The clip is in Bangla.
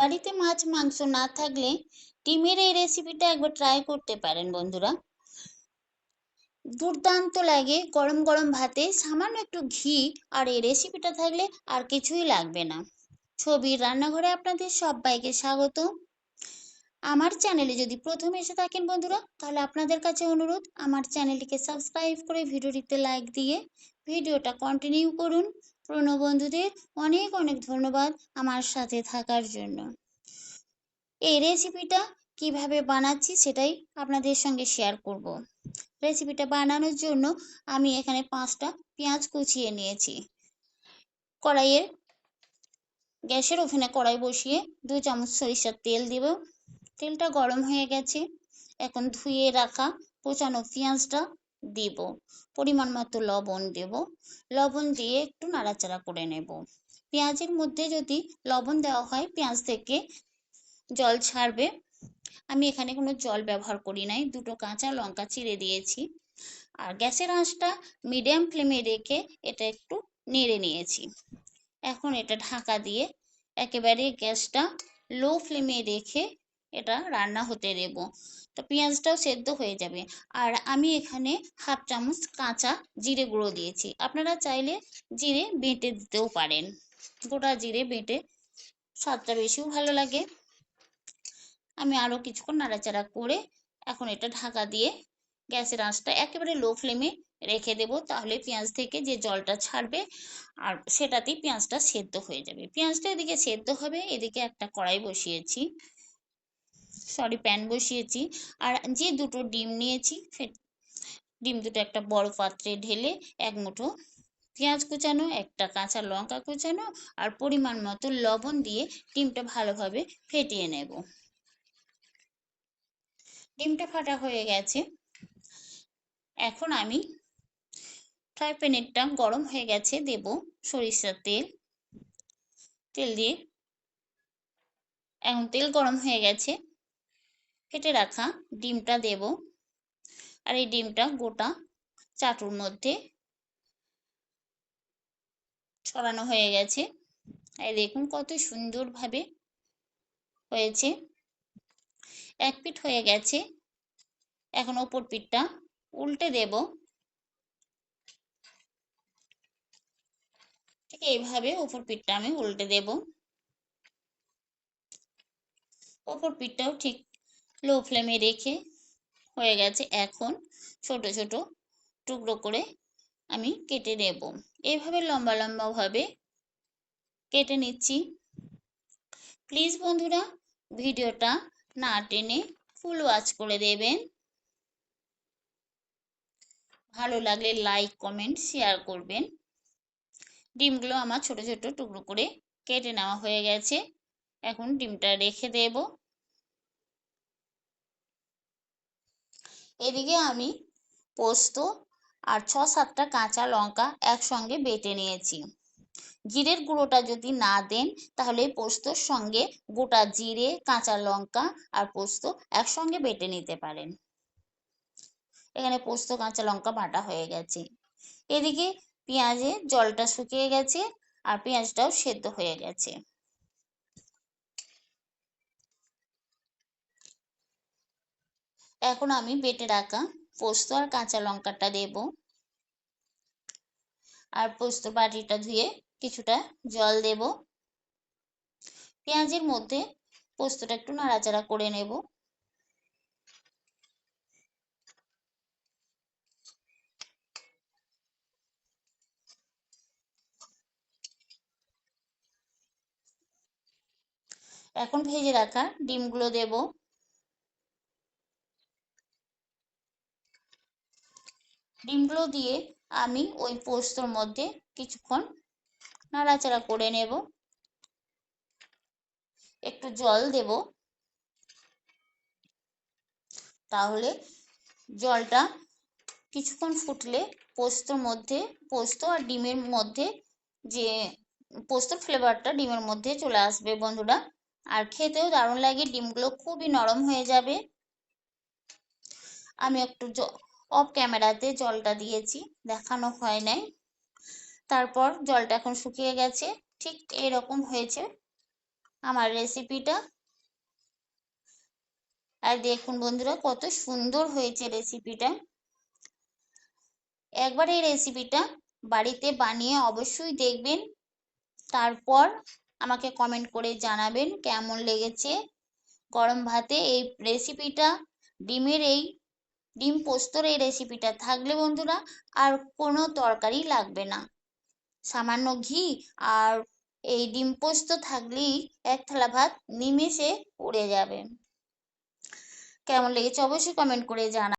বাড়িতে মাছ, মাংস না থাকলে ডিমের এই রেসিপিটা একবার ট্রাই করতে পারেন বন্ধুরা। দুর্দান্ত লাগে গরম গরম ভাতে। সামান্য একটু ঘি আর এই রেসিপিটা থাকলে আর কিছুই লাগবে না। ছবির রান্নাঘরে আপনাদের সবাইকে স্বাগত। আমার চ্যানেলে যদি প্রথম এসে থাকেন বন্ধুরা, তাহলে আপনাদের কাছে অনুরোধ, আমার চ্যানেলটিকে সাবস্ক্রাইব করে ভিডিওটিতে লাইক দিয়ে ভিডিওটা কন্টিনিউ করুন। পুরনো বন্ধুদের অনেক অনেক ধন্যবাদ আমার সাথে থাকার জন্য। এই রেসিপিটা কীভাবে বানাচ্ছি সেটাই আপনাদের সঙ্গে শেয়ার করব। রেসিপিটা বানানোর জন্য আমি এখানে পাঁচটা পেঁয়াজ কুচিয়ে নিয়েছি। কড়াইয়ের গ্যাসের ওভেনে কড়াই বসিয়ে দু চামচ সরিষার তেল দেব। তেলটা গরম হয়ে গেছে। এখন ধুয়ে রাখা কোচানো পেঁয়াজটা দিব। পরিমাণ মতো লবণ দেব। লবণ দিয়ে একটু নাড়াচাড়া করে নেব। পেঁয়াজের মধ্যে যদি লবণ দেওয়া হয়, পেঁয়াজ থেকে জল ছাড়বে। আমি এখানে কোনো জল ব্যবহার করি নাই। দুটো কাঁচা লঙ্কা চিড়ে দিয়েছি। আর গ্যাসের আঁচটা মিডিয়াম ফ্লেমে রেখে এটা একটু নেড়ে নিয়েছি। এখন এটা ঢাকা দিয়ে একেবারে গ্যাসটা লো ফ্লেমে রেখে এটা রান্না হতে দেব। তো পেঁয়াজটাও সেদ্ধ হয়ে যাবে। আর আমি এখানে হাফ চামচ কাঁচা জিরে গুঁড়ো দিয়েছি। আপনারা চাইলে জিরে বেটে দিতেও পারেন। গোটা জিরে বেটে স্বাদটা বেশিও ভালো লাগে। আমি আরও কিছুক্ষণ নাড়াচাড়া করে এখন এটা ঢাকা দিয়ে গ্যাসের আঁচটা একেবারে লো ফ্লেমে রেখে দেব। তাহলে পেঁয়াজ থেকে যে জলটা ছাড়বে আর সেটাতেই পেঁয়াজটা সেদ্ধ হয়ে যাবে। পেঁয়াজটা এদিকে সেদ্ধ হবে, এদিকে একটা কড়াই বসিয়েছি। সরি প্যান বসিয়েছি। আর যে দুটো ডিম নিয়েছি ডিম দুটো একটা বড় পাত্রে ঢেলে এক মুঠো পেঁয়াজ কুচানো, একটা কাঁচা লঙ্কা কুচানো আর পরিমাণ মতো লবণ দিয়ে ডিমটা ভালোভাবে ফেটিয়ে নেব। ডিমটা ফাটা হয়ে গেছে। এখন আমি ফ্রাই প্যানেরটা গরম হয়ে গেছে, দেব সরিষার তেল। তেল দিয়ে, এখন তেল গরম হয়ে গেছে। ফেটে রাখা ডিমটা দেব। আর এই ডিমটা গোটা চাটুর মধ্যে ছড়ানো হয়ে গেছে। এই দেখুন কত সুন্দরভাবে হয়েছে। এক পিঠ হয়ে গেছে। এখন ওপর পিঠটা উল্টে দেব। ঠিক এইভাবে ওপর পিঠটা আমি উল্টে দেব। ওপর পিঠটাও ঠিক লো ফ্লেমে রেখে হয়ে গেছে এখন ছোট ছোট টুকরো করে আমি কেটে নেব। এইভাবে লম্বা, লম্বাভাবে কেটে নিচ্ছি। প্লিজ বন্ধুরা, ভিডিওটা না টেনে ফুল ওয়াচ করে দেবেন। ভালো লাগলে লাইক, কমেন্ট, শেয়ার করবেন। ডিমগুলো আমার ছোট ছোট টুকরো করে কেটে নেওয়া হয়ে গেছে। এখন ডিমটা রেখে দেব। এদিকে আমি পোস্ত আর ছ সাতটা কাঁচা লঙ্কা একসঙ্গে বেটে নিয়েছি। জিরের গুঁড়োটা যদি না দেন, তাহলে পোস্তর সঙ্গে গোটা জিরে, কাঁচা লঙ্কা আর পোস্ত একসঙ্গে বেটে নিতে পারেন। এখানে পোস্ত, কাঁচা লঙ্কা বাটা হয়ে গেছে। এদিকে পেঁয়াজে জলটা শুকিয়ে গেছে আর পেঁয়াজটাও সেদ্ধ হয়ে গেছে। এখন আমি বেটে রাখা পোস্ত আর কাঁচা লঙ্কাটা দেব। আর পোস্ত বাটিটা ধুয়ে কিছুটা জল দেব। পেঁয়াজের মধ্যে পোস্তটা একটু নাড়াচাড়া করে নেব। এখন ভেজে রাখা ডিমগুলো দেব। ডিমগুলো দিয়ে আমি ওই পোস্তর মধ্যে কিছুক্ষণ নাড়াচাড়া করে নেব। একটু জল দেব। তাহলে জলটা কিছুক্ষণ ফুটলে পোস্তর মধ্যে, পোস্ত আর ডিমের মধ্যে যে, পোস্তর ফ্লেভারটা ডিমের মধ্যে চলে আসবে বন্ধুরা। আর খেতেও দারুণ লাগে, ডিমগুলো খুবই নরম হয়ে যাবে। আমি একটু অফ ক্যামেরাতে জলটা দিয়েছি, দেখানো হয় নাই। তারপর জলটা এখন শুকিয়ে গেছে, ঠিক এরকম হয়েছে আমার রেসিপিটা আর দেখুন বন্ধুরা, কত সুন্দর হয়েছে রেসিপিটা একবার এই রেসিপিটা বাড়িতে বানিয়ে অবশ্যই দেখবেন। তারপর আমাকে কমেন্ট করে জানাবেন কেমন লেগেছে। গরম ভাতে এই রেসিপিটা ডিমের এই ডিম পোস্তর এই রেসিপিটা থাকলে বন্ধুরা আর কোনো তরকারি লাগবে না। সামান্য ঘি আর এই ডিম পোস্ত থাকলেই এক থালা ভাত নিমেষে উড়ে যাবে। কেমন লেগেছে অবশ্যই কমেন্ট করে জানা